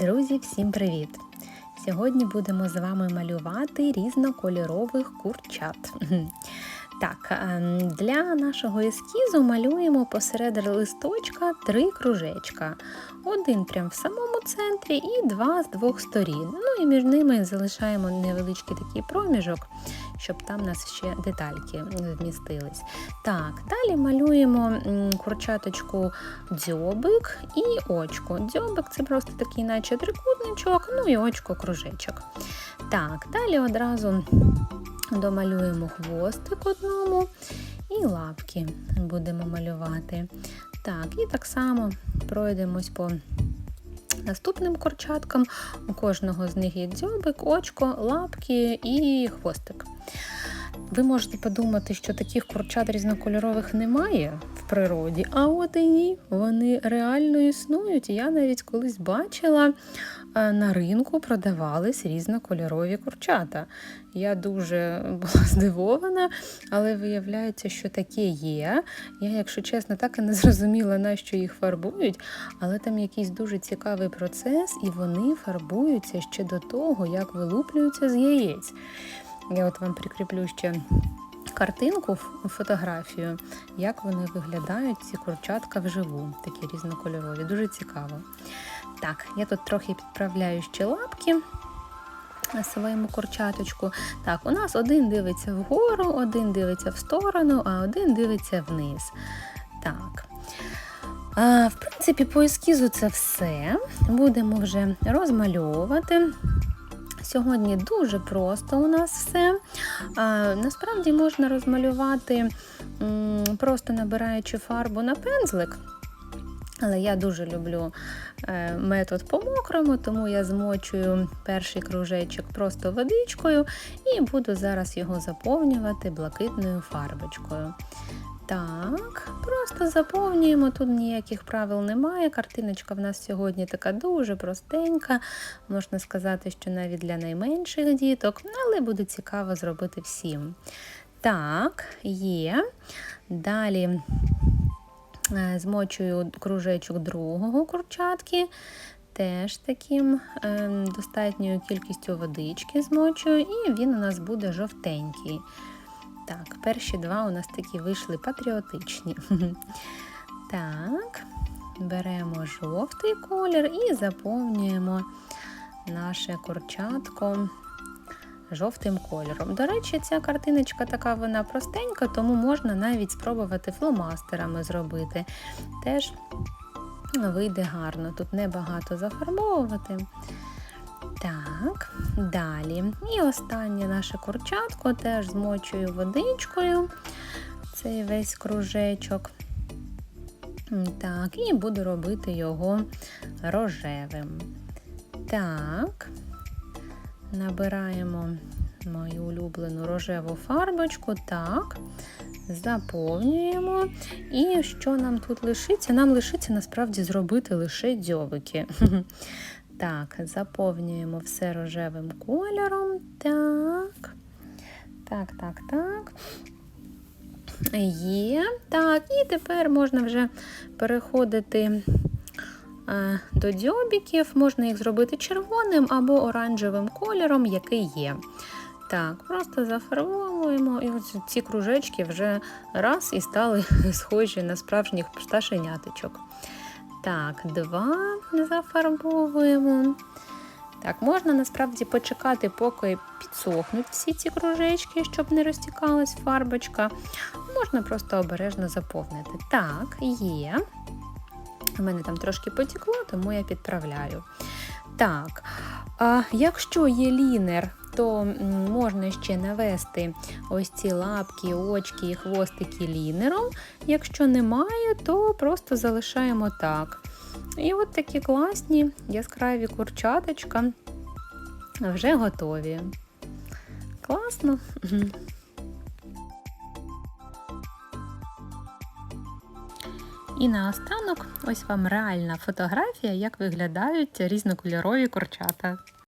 Друзі, всім привіт! Сьогодні будемо з вами малювати різнокольорових курчат. Так, ем, для нашого ескізу малюємо посеред листочка три кружечка. Один прямо в самому центрі і два з двох сторін. Ну і між ними залишаємо невеличкий такий проміжок, щоб там у нас ще детальки вмістились. Так, далі малюємо курчаточку дзьобик і очко. Дзьобик це просто такий, наче трикутничок, ну і очко кружечок. Так, далі одразу домалюємо хвостик одному і лапки будемо малювати. Так, і так само пройдемось по наступним курчаткам. У кожного з них є дзьобик, очко, лапки і хвостик. Ви можете подумати, що таких курчат різнокольорових немає в природі, а от і ні, вони реально існують. Я навіть колись бачила е, на ринку продавались різнокольорові курчата. Я дуже була здивована, але виявляється, що таке є. Я, якщо чесно, так і не зрозуміла, на що їх фарбують, але там якийсь дуже цікавий процес, і вони фарбуються ще до того, як вилуплюються з яєць. Я от вам прикріплю ще картинку, фотографію, як вони виглядають, ці курчатка вживу, такі різнокольорові. Дуже цікаво. Так, я тут трохи підправляю ще лапки своєму курчаточку. Так, у нас один дивиться вгору, один дивиться в сторону, а один дивиться вниз. Так. А, В принципі, по ескізу це все. Будемо вже розмальовувати. Сьогодні дуже просто у нас все. Насправді можна розмалювати, просто набираючи фарбу на пензлик. Але я дуже люблю е, метод по-мокрому, тому я змочую перший кружечок просто водичкою і буду зараз його заповнювати блакитною фарбочкою. Так, просто заповнюємо, тут ніяких правил немає. Картиночка в нас сьогодні така дуже простенька, можна сказати, що навіть для найменших діток, але буде цікаво зробити всім. Так, є. Далі е, змочую кружечок другого курчатки. Теж таким е, достатньою кількістю водички змочую, і він у нас буде жовтенький. Так, перші два у нас такі вийшли патріотичні. Так, беремо жовтий колір і заповнюємо наше курчатко жовтим кольором. До речі, ця картиночка така вона простенька, тому можна навіть спробувати фломастерами зробити. Теж вийде гарно. Тут небагато зафарбовувати. Так, далі. І останнє наше курчатко теж змочую водичкою цей весь кружечок. Так, і буду робити його рожевим. Так, набираємо мою улюблену рожеву фарбочку. Так, заповнюємо. І що нам тут лишиться? Нам лишиться насправді зробити лише дзьобики. Так, заповнюємо все рожевим кольором. Так. Так, так, так. Є. Так, і тепер можна вже переходити е, до дзьобіків. Можна їх зробити червоним або оранжевим кольором, який є. Так, просто зафарбовуємо, і ось ці кружечки вже раз і стали схожі на справжніх пташеняточок. Так, два зафарбовуємо. Так, можна насправді почекати, поки підсохнуть всі ці кружечки, щоб не розтікалась фарбочка. Можна просто обережно заповнити. Так, є. У мене там трошки потекло, тому я підправляю. Так, а якщо є лінер, то можна ще навести ось ці лапки, очки і хвостики лінером. Якщо немає, то просто залишаємо так. І от такі класні яскраві курчаточка вже готові. Класно. І наостанок ось вам реальна фотографія, як виглядають різнокольорові курчата.